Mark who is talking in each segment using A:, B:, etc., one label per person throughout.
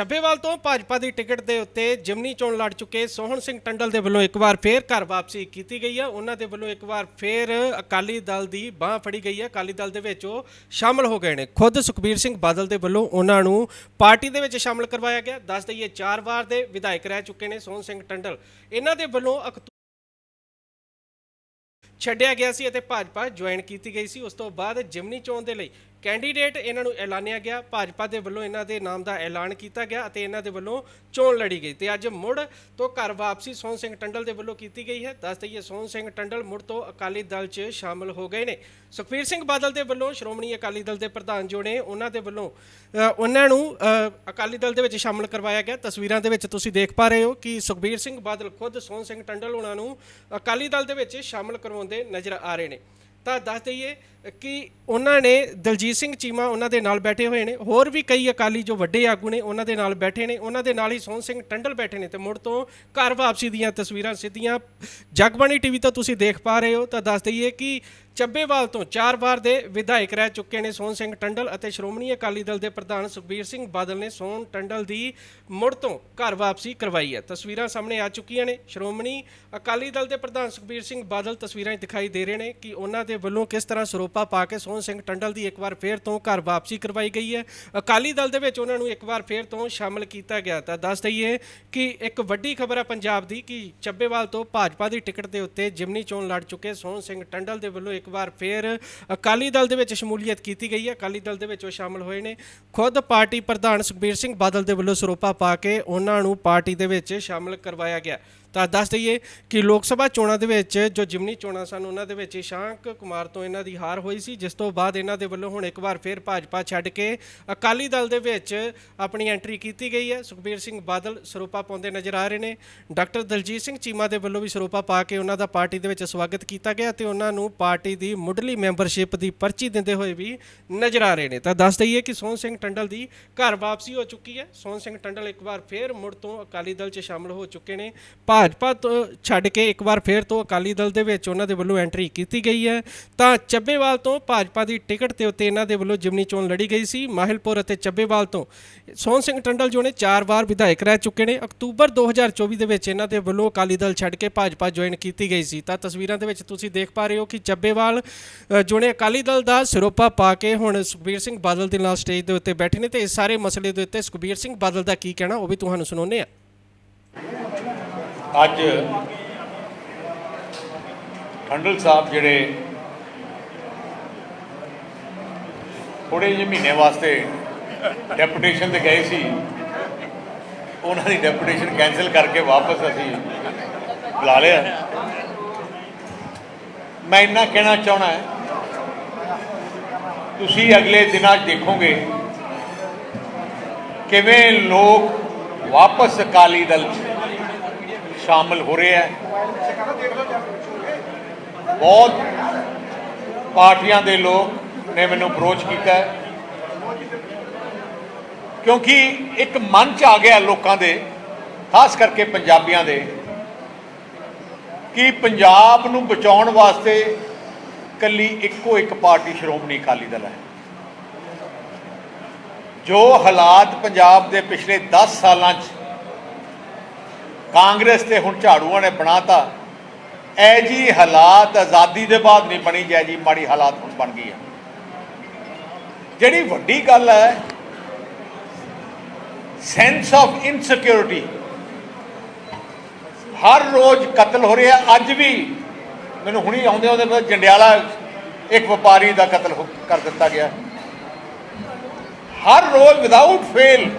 A: ਚੱਬੇਵਾਲ ਤੋਂ ਭਾਜਪਾ ਦੀ ਟਿਕਟ ਦੇ ਉੱਤੇ ਜਿਮਨੀ ਚੋਣ ਲੜ ਚੁੱਕੇ ਸੋਹਣ ਸਿੰਘ ਟੰਡਲ ਦੇ ਵੱਲੋਂ ਇੱਕ ਵਾਰ ਫੇਰ ਘਰ ਵਾਪਸੀ ਕੀਤੀ ਗਈ ਹੈ। ਉਹਨਾਂ ਦੇ ਵੱਲੋਂ ਇੱਕ ਵਾਰ ਫੇਰ ਅਕਾਲੀ ਦਲ ਦੀ ਬਾਹ ਫੜੀ ਗਈ ਹੈ। ਅਕਾਲੀ ਦਲ ਦੇ ਵਿੱਚ ਉਹ ਸ਼ਾਮਲ ਹੋ ਗਏ ਨੇ। ਖੁਦ ਸੁਖਬੀਰ ਸਿੰਘ ਬਾਦਲ ਦੇ ਵੱਲੋਂ ਉਹਨਾਂ ਨੂੰ ਪਾਰਟੀ ਦੇ ਵਿੱਚ ਸ਼ਾਮਲ ਕਰਵਾਇਆ ਗਿਆ। ਦੱਸ ਦਈਏ, ਚਾਰ ਵਾਰ ਦੇ ਵਿਧਾਇਕ ਰਹਿ ਚੁੱਕੇ ਨੇ ਸੋਹਣ ਸਿੰਘ ਟੰਡਲ। ਇਹਨਾਂ ਦੇ ਵੱਲੋਂ ਛੱਡਿਆ ਗਿਆ ਸੀ ਅਤੇ ਭਾਜਪਾ ਜੁਆਇਨ ਕੀਤੀ ਗਈ ਸੀ। ਉਸ ਤੋਂ ਬਾਅਦ ਜਿਮਨੀ ਚੋਣ ਦੇ ਲਈ ਕੈਂਡੀਡੇਟ ਇਹਨਾਂ ਨੂੰ ਐਲਾਨਿਆ ਗਿਆ। ਭਾਜਪਾ ਦੇ ਵੱਲੋਂ ਇਹਨਾਂ ਦੇ ਨਾਮ ਦਾ ਐਲਾਨ ਕੀਤਾ ਗਿਆ ਅਤੇ ਇਹਨਾਂ ਦੇ ਵੱਲੋਂ ਚੋਣ ਲੜੀ ਗਈ ਤੇ ਅੱਜ ਮੁੜ ਤੋਂ ਘਰ ਵਾਪਸੀ ਸੋਹਣ ਸਿੰਘ ਟੰਡਲ ਦੇ ਵੱਲੋਂ ਕੀਤੀ ਗਈ ਹੈ। ਦੱਸ ਦਈਏ ਸੋਹਣ ਸਿੰਘ ਟੰਡਲ ਮੁੜ ਤੋਂ ਅਕਾਲੀ ਦਲ 'ਚ ਸ਼ਾਮਲ ਹੋ ਗਏ ਨੇ। ਸੁਖਬੀਰ ਸਿੰਘ ਬਾਦਲ ਦੇ ਵੱਲੋਂ ਸ਼੍ਰੋਮਣੀ ਅਕਾਲੀ ਦਲ ਦੇ ਪ੍ਰਧਾਨ ਜੋ ਨੇ, ਉਹਨਾਂ ਦੇ ਵੱਲੋਂ ਉਹਨਾਂ ਨੂੰ ਅਕਾਲੀ ਦਲ ਦੇ ਵਿੱਚ ਸ਼ਾਮਲ ਕਰਵਾਇਆ ਗਿਆ। ਤਸਵੀਰਾਂ ਦੇ ਵਿੱਚ ਤੁਸੀਂ ਦੇਖ ਪਾ ਰਹੇ ਹੋ ਕਿ ਸੁਖਬੀਰ ਸਿੰਘ ਬਾਦਲ ਖੁਦ ਸੋਹਣ ਸਿੰਘ ਟੰਡਲ ਉਹਨਾਂ ਨੂੰ ਅਕਾਲੀ ਦਲ ਦੇ ਵਿੱਚ ਸ਼ਾਮਲ ਕਰਵਾਉਂਦੇ ਨਜ਼ਰ ਆ ਰਹੇ ਨੇ। ਤਾਂ ਦੱਸ ਦਈਏ ਕਿ ਉਹਨਾਂ ਨੇ ਦਲਜੀਤ ਸਿੰਘ ਚੀਮਾ ਉਹਨਾਂ ਦੇ ਨਾਲ ਬੈਠੇ ਹੋਏ ਨੇ। ਹੋਰ ਵੀ ਕਈ ਅਕਾਲੀ ਜੋ ਵੱਡੇ ਆਗੂ ਨੇ, ਉਹਨਾਂ ਦੇ ਨਾਲ ਬੈਠੇ ਨੇ। ਉਹਨਾਂ ਦੇ ਨਾਲ ਹੀ ਸੋਹਣ ਸਿੰਘ ਟੰਡਲ ਬੈਠੇ ਨੇ ਤੇ ਮੁੜ ਤੋਂ ਘਰ ਵਾਪਸੀ ਦੀਆਂ ਤਸਵੀਰਾਂ ਸਿੱਧੀਆਂ। ਜਗਬਾਣੀ ਟੀਵੀ ਤੋਂ ਤੁਸੀਂ ਦੇਖ ਪਾ ਰਹੇ ਹੋ। ਤਾਂ ਦੱਸ ਦਈਏ ਕਿ ਚੱਬੇਵਾਲ ਤੋਂ ਚਾਰ ਵਾਰ ਦੇ ਵਿਧਾਇਕ ਰਹਿ ਚੁੱਕੇ ਨੇ ਸੋਹਣ ਸਿੰਘ ਟੰਡਲ ਅਤੇ ਸ਼੍ਰੋਮਣੀ ਅਕਾਲੀ ਦਲ ਦੇ ਪ੍ਰਧਾਨ ਸੁਖਬੀਰ ਸਿੰਘ ਬਾਦਲ ਨੇ ਸੋਹਣ ਟੰਡਲ ਦੀ ਮੁੜ ਤੋਂ ਘਰ ਵਾਪਸੀ ਕਰਵਾਈ ਹੈ। ਤਸਵੀਰਾਂ ਸਾਹਮਣੇ ਆ ਚੁੱਕੀਆਂ ਨੇ। ਸ਼੍ਰੋਮਣੀ ਅਕਾਲੀ ਦਲ ਦੇ ਪ੍ਰਧਾਨ ਸੁਖਬੀਰ ਸਿੰਘ ਬਾਦਲ ਤਸਵੀਰਾਂ ਦਿਖਾਈ ਦੇ ਰਹੇ ਨੇ ਕਿ ਉਹਨਾਂ ਦੇ ਵੱਲੋਂ ਕਿਸ ਤਰ੍ਹਾਂ ਸਰੋਪਾ ਪਾ ਕੇ ਸੋਹਣ ਸਿੰਘ ਟੰਡਲ ਦੀ ਇੱਕ ਵਾਰ ਫੇਰ ਤੋਂ ਘਰ ਵਾਪਸੀ ਕਰਵਾਈ ਗਈ ਹੈ। ਅਕਾਲੀ ਦਲ ਦੇ ਵਿੱਚ ਉਹਨਾਂ ਨੂੰ ਇੱਕ ਵਾਰ ਫੇਰ ਤੋਂ ਸ਼ਾਮਲ ਕੀਤਾ ਗਿਆ। ਤਾਂ ਦੱਸ ਦਈਏ ਕਿ ਇੱਕ ਵੱਡੀ ਖਬਰ ਹੈ ਪੰਜਾਬ ਦੀ ਕਿ ਚੱਬੇਵਾਲ ਤੋਂ ਭਾਜਪਾ ਦੀ ਟਿਕਟ ਦੇ ਉੱਤੇ ਜਿਮਨੀ ਚੋਣ ਲੜ ਚੁੱਕੇ ਸੋਹਣ ਸਿੰਘ ਟੰਡਲ ਦੇ ਵੱਲੋਂ ਇੱਕ ਵਾਰ ਫੇਰ ਅਕਾਲੀ ਦਲ ਦੇ ਵਿੱਚ ਸ਼ਮੂਲੀਅਤ ਕੀਤੀ ਗਈ ਹੈ। ਅਕਾਲੀ ਦਲ ਦੇ ਵਿੱਚ ਉਹ ਸ਼ਾਮਲ ਹੋਏ ਨੇ। ਖੁਦ ਪਾਰਟੀ ਪ੍ਰਧਾਨ ਸੁਖਬੀਰ ਸਿੰਘ ਬਾਦਲ ਦੇ ਵੱਲੋਂ ਸਰੋਪਾ ਪਾ ਕੇ ਉਹਨਾਂ ਨੂੰ ਪਾਰਟੀ ਦੇ ਵਿੱਚ ਸ਼ਾਮਲ ਕਰਵਾਇਆ ਗਿਆ। ਤਾਂ ਦੱਸ ਦਈਏ ਕਿ ਲੋਕ ਸਭਾ ਚੋਣਾਂ ਦੇ ਵਿੱਚ ਜੋ ਜਿਮਨੀ ਚੋਣਾਂ ਸਨ, ਉਹਨਾਂ ਦੇ ਵਿੱਚ ਇਸ਼ਾਂਕ ਕੁਮਾਰ ਤੋਂ ਇਹਨਾਂ ਦੀ ਹਾਰ ਹੋਈ ਸੀ, ਜਿਸ ਤੋਂ ਬਾਅਦ ਇਹਨਾਂ ਦੇ ਵੱਲੋਂ ਹੁਣ ਇੱਕ ਵਾਰ ਫਿਰ ਭਾਜਪਾ ਛੱਡ ਕੇ ਅਕਾਲੀ ਦਲ ਦੇ ਵਿੱਚ ਆਪਣੀ ਐਂਟਰੀ ਕੀਤੀ ਗਈ ਹੈ। ਸੁਖਬੀਰ ਸਿੰਘ ਬਾਦਲ ਸਰੋਪਾ ਪਾਉਂਦੇ ਨਜ਼ਰ ਆ ਰਹੇ ਨੇ। ਡਾਕਟਰ ਦਲਜੀਤ ਸਿੰਘ ਚੀਮਾ ਦੇ ਵੱਲੋਂ ਵੀ ਸਰੋਪਾ ਪਾ ਕੇ ਉਹਨਾਂ ਦਾ ਪਾਰਟੀ ਦੇ ਵਿੱਚ ਸਵਾਗਤ ਕੀਤਾ ਗਿਆ ਤੇ ਉਹਨਾਂ ਨੂੰ ਪਾਰਟੀ ਦੀ ਮੁੱਢਲੀ ਮੈਂਬਰਸ਼ਿਪ ਦੀ ਪਰਚੀ ਦਿੰਦੇ ਹੋਏ ਵੀ ਨਜ਼ਰ ਆ ਰਹੇ ਨੇ। ਤਾਂ ਦੱਸ ਦਈਏ ਕਿ ਸੋਹਣ ਸਿੰਘ ਟੰਡਲ ਦੀ ਘਰ ਵਾਪਸੀ ਹੋ ਚੁੱਕੀ ਹੈ। ਸੋਹਣ ਸਿੰਘ ਟੰਡਲ ਇੱਕ ਵਾਰ ਫਿਰ ਮੁੜ ਤੋਂ ਅਕਾਲੀ ਦਲ 'ਚ ਸ਼ਾਮਲ ਹੋ ਚੁੱਕੇ ਨੇ। ਭਾਜਪਾ ਤੋਂ ਛੱਡ ਕੇ ਇੱਕ ਵਾਰ ਫੇਰ ਤੋਂ ਅਕਾਲੀ ਦਲ ਦੇ ਵਿੱਚ ਉਹਨਾਂ ਦੇ ਵੱਲੋਂ ਐਂਟਰੀ ਕੀਤੀ ਗਈ ਹੈ। ਤਾਂ ਚੱਬੇਵਾਲ ਤੋਂ ਭਾਜਪਾ ਦੀ ਟਿਕਟ ਦੇ ਉੱਤੇ ਇਹਨਾਂ ਦੇ ਵੱਲੋਂ ਜਿਮਨੀ ਚੋਣ ਲੜੀ ਗਈ ਸੀ। ਮਾਹਿਲਪੁਰ ਅਤੇ ਚੱਬੇਵਾਲ ਤੋਂ ਸੋਹਣ ਸਿੰਘ ਟੰਡਲ ਜੋ ਨੇ ਚਾਰ ਵਾਰ ਵਿਧਾਇਕ ਰਹਿ ਚੁੱਕੇ ਨੇ। ਅਕਤੂਬਰ 2024 ਦੇ ਵਿੱਚ ਇਹਨਾਂ ਦੇ ਵੱਲੋਂ ਅਕਾਲੀ ਦਲ ਛੱਡ ਕੇ ਭਾਜਪਾ ਜੁਆਇਨ ਕੀਤੀ ਗਈ ਸੀ। ਤਾਂ ਤਸਵੀਰਾਂ ਦੇ ਵਿੱਚ ਤੁਸੀਂ ਦੇਖ ਪਾ ਰਹੇ ਹੋ ਕਿ ਚੱਬੇਵਾਲ ਅ, ਜੋ ਨੇ ਅਕਾਲੀ ਦਲ ਦਾ ਸਿਰੋਪਾ ਪਾ ਕੇ ਹੁਣ ਸੁਖਬੀਰ ਸਿੰਘ ਬਾਦਲ ਦੇ ਨਾਲ ਸਟੇਜ ਦੇ ਉੱਤੇ ਬੈਠੇ ਨੇ ਤੇ ਇਸ ਸਾਰੇ ਮਸਲੇ ਦੇ ਉੱਤੇ ਸੁਖਬੀਰ ਸਿੰਘ ਬਾਦਲ ਦਾ ਕੀ ਕਹਿਣਾ ਉਹ ਵੀ ਤੁਹਾਨੂੰ ਸੁਣਾਉਂਦੇ ਆ
B: ਅੱਜ ਠੰਡਲ ਸਾਹਿਬ ਜਿਹੜੇ ਥੋੜੇ ਜਿਹੇ ਮਹੀਨੇ ਵਾਸਤੇ ਡੈਪੂਟੇਸ਼ਨ ਤੇ ਗਏ ਸੀ, ਉਹਨਾਂ ਦੀ ਡੈਪੂਟੇਸ਼ਨ ਕੈਨਸਲ ਕਰਕੇ ਵਾਪਸ ਅਸੀਂ ਬੁਲਾ ਲਿਆ। ਮੈਂ ਇੰਨਾ ਕਹਿਣਾ ਚਾਹਣਾ ਹੈ, ਤੁਸੀਂ ਅਗਲੇ ਦਿਨਾਂ 'ਚ ਦੇਖੋਗੇ ਕਿਵੇਂ ਲੋਕ ਵਾਪਸ ਅਕਾਲੀ ਦਲ 'ਚ ਸ਼ਾਮਲ ਹੋ ਰਹੇ ਹੈ। ਬਹੁਤ ਪਾਰਟੀਆਂ ਦੇ ਲੋਕ ਨੇ ਮੈਨੂੰ ਅਪਰੋਚ ਕੀਤਾ ਹੈ। ਕਿਉਂਕਿ ਇੱਕ ਮਨ ਚ ਆ ਗਿਆ ਲੋਕਾਂ ਦੇ, ਖਾਸ ਕਰਕੇ ਪੰਜਾਬੀਆਂ ਦੇ, ਕਿ ਪੰਜਾਬ ਨੂੰ ਬਚਾਉਣ ਵਾਸਤੇ ਕੱਲੀ ਇੱਕੋ ਇੱਕ ਪਾਰਟੀ ਸ਼੍ਰੋਮਣੀ ਅਕਾਲੀ ਦਲ ਹੈ। ਜੋ ਹਾਲਾਤ ਪੰਜਾਬ ਦੇ ਪਿਛਲੇ 10 ਸਾਲਾਂ 'ਚ ਕਾਂਗਰਸ ਤੇ ਹੁਣ ਝਾੜੂਆਂ ਨੇ ਬਣਾਤਾ। ਐ ਜੀ ਹਾਲਾਤ ਆਜ਼ਾਦੀ ਦੇ ਬਾਅਦ ਨਹੀਂ ਬਣੀ ਜੈ ਜੀ ਮਾੜੀ ਹਾਲਾਤ ਹੁਣ ਬਣ ਗਈ ਹੈ ਜਿਹੜੀ ਵੱਡੀ ਗੱਲ ਹੈ ਸੈਂਸ ਆਫ ਇਨਸਿਕਿਉਰਿਟੀ ਹਰ ਰੋਜ਼ ਕਤਲ ਹੋ ਰਿਹਾ, ਅੱਜ ਵੀ ਮੈਨੂੰ ਹੁਣੀ ਆਉਂਦੇ ਆਉਂਦੇ ਪਤਾ ਜੰਡਿਆਲਾ ਇੱਕ ਵਪਾਰੀ ਦਾ ਕਤਲ ਹੋ- ਕਰ ਦਿੱਤਾ ਗਿਆ। ਹਰ ਰੋਜ਼ ਵਿਦਆਊਟ ਫੇਲ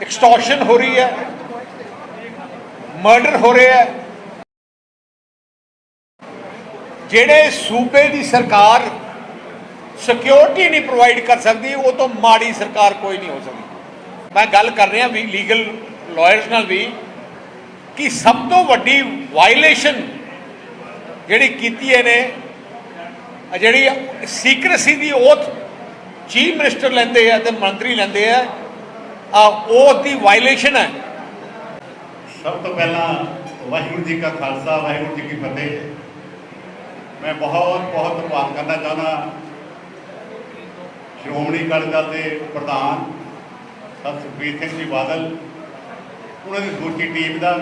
B: ਐਕਸਟੋਰਸ਼ਨ ਹੋ ਰਹੀ ਹੈ। ਮਰਡਰ ਹੋ ਰਿਹਾ ਹੈ। ਜਿਹੜੇ ਸੂਬੇ ਦੀ ਸਰਕਾਰ ਸਿਕਿਉਰਿਟੀ ਨਹੀਂ ਪ੍ਰੋਵਾਈਡ ਕਰ ਸਕਦੀ, ਉਹ ਤੋਂ ਮਾੜੀ ਸਰਕਾਰ ਕੋਈ ਨਹੀਂ ਹੋ ਸਕਦੀ। ਮੈਂ ਗੱਲ ਕਰ ਰਿਹਾ ਵੀ ਲੀਗਲ ਲਾਇਰਸ ਨਾਲ ਵੀ ਕਿ ਸਭ ਤੋਂ ਵੱਡੀ ਵਾਇਲੇਸ਼ਨ ਜਿਹੜੀ ਕੀਤੀ ਇਹਨੇ ਜਿਹੜੀ ਸੀਕ੍ਰੇਸੀ ਦੀ ਓਥ ਚੀਫ ਮਿਨਿਸਟਰ ਲੈਂਦੇ ਆ ਤੇ ਮੰਤਰੀ ਲੈਂਦੇ ਆ ਆ ਓਥ ਦੀ ਵਾਇਲੇਸ਼ਨ ਹੈ।
C: ਸਭ ਤੋਂ ਪਹਿਲਾਂ ਵਾਹਿਗੁਰੂ ਜੀ ਕਾ ਖਾਲਸਾ, ਵਾਹਿਗੁਰੂ ਜੀ ਕੀ ਫਤਿਹ। ਮੈਂ ਬਹੁਤ ਬਹੁਤ ਧੰਨਵਾਦ ਕਰਨਾ ਚਾਹੁੰਦਾ ਸ਼੍ਰੋਮਣੀ ਅਕਾਲੀ ਦਲ ਦੇ ਪ੍ਰਧਾਨ, ਸਰ ਸੁਖਬੀਰ ਸਿੰਘ ਜੀ ਬਾਦਲ, ਉਹਨਾਂ ਦੀ ਸਮੁੱਚੀ ਟੀਮ ਦਾ,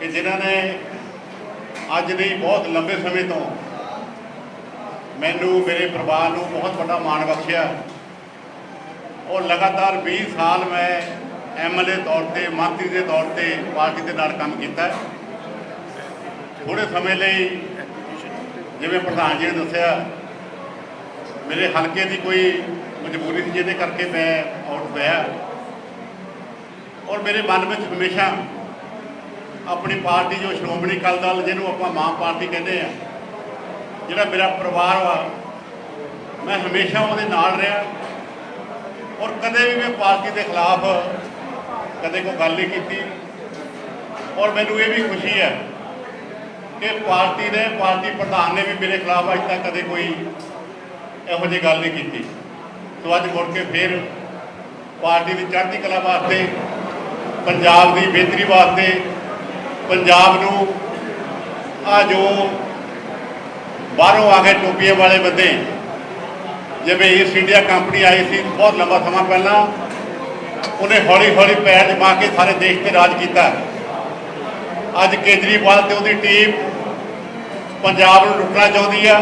C: ਕਿ ਜਿਨ੍ਹਾਂ ਨੇ ਅੱਜ ਨਹੀਂ, ਬਹੁਤ ਲੰਬੇ ਸਮੇਂ ਤੋਂ ਮੈਨੂੰ, ਮੇਰੇ ਪਰਿਵਾਰ ਨੂੰ ਬਹੁਤ ਵੱਡਾ ਮਾਣ ਬਖਸ਼ਿਆ। ਔਰ ਲਗਾਤਾਰ 20 ਸਾਲ ਮੈਂ ਐਮਐਲਏ ਤੌਰ ਤੇ ਮੰਤਰੀ ਦੇ ਤੌਰ ਤੇ ਪਾਰਟੀ ਦੇ ਨਾਲ ਕੰਮ ਕੀਤਾ ਹੈ। ਥੋੜੇ ਸਮੇਂ ਲਈ ਜਿਵੇਂ ਪ੍ਰਧਾਨ ਜੀ ਨੇ ਦੱਸਿਆ, ਮੇਰੇ ਹਲਕੇ ਦੀ ਕੋਈ ਮਜਬੂਰੀ ਸੀ, ਜਿਹਦੇ ਕਰਕੇ ਮੈਂ ਆਊਟ ਹੋਇਆ ਔਰ ਮੇਰੇ ਮਨ ਵਿੱਚ ਹਮੇਸ਼ਾ ਆਪਣੀ ਪਾਰਟੀ, ਜੋ ਸ਼੍ਰੋਮਣੀ ਅਕਾਲੀ ਦਲ, ਜਿਹਨੂੰ ਆਪਾਂ ਮਾਂ ਪਾਰਟੀ ਕਹਿੰਦੇ ਆ, ਜਿਹੜਾ ਮੇਰਾ ਪਰਿਵਾਰ ਵਾ, ਮੈਂ ਹਮੇਸ਼ਾ ਉਹਦੇ ਨਾਲ ਰਿਹਾ ਔਰ ਕਦੇ ਵੀ ਮੈਂ ਪਾਰਟੀ ਦੇ ਖਿਲਾਫ ਕਦੇ ਕੋਈ ਗੱਲ ਨਹੀਂ ਕੀਤੀ। ਔਰ ਮੈਨੂੰ ਇਹ ਵੀ ਖੁਸ਼ੀ ਹੈ ਕਿ ਪਾਰਟੀ ਨੇ ਪਾਰਟੀ ਪ੍ਰਧਾਨ ਨੇ ਵੀ ਮੇਰੇ ਖਿਲਾਫ ਅੱਜ ਤੱਕ ਕਦੇ ਕੋਈ ਇਹੋ ਜਿਹੀ ਗੱਲ ਨਹੀਂ ਕੀਤੀ। ਸੋ ਅੱਜ ਮੁੜ ਕੇ ਫਿਰ ਪਾਰਟੀ ਦੀ ਚੜ੍ਹਦੀ ਕਲਾ ਵਾਸਤੇ, ਪੰਜਾਬ ਦੀ ਬਿਹਤਰੀ ਵਾਸਤੇ, ਪੰਜਾਬ ਨੂੰ ਆ ਜੋ ਬਾਹਰੋਂ ਆ ਕੇ ਟੋਪੀਆਂ ਵਾਲੇ ਬੰਦੇ, ਜਿਵੇਂ ਈਸਟ ਇੰਡੀਆ ਕੰਪਨੀ ਆਈ ਸੀ ਬਹੁਤ ਲੰਬਾ ਸਮਾਂ ਪਹਿਲਾਂ ਉਹਨੇ ਹੌਲੀ ਹੌਲੀ ਪੈਰ ਜਮਾ ਕੇ ਸਾਰੇ ਦੇਸ਼ ਤੇ ਰਾਜ ਕੀਤਾ। ਅੱਜ ਕੇਜਰੀਵਾਲ ਤੇ ਉਹਦੀ ਟੀਮ ਪੰਜਾਬ ਨੂੰ ਲੁੱਟਣਾ ਚਾਹੁੰਦੀ ਆ।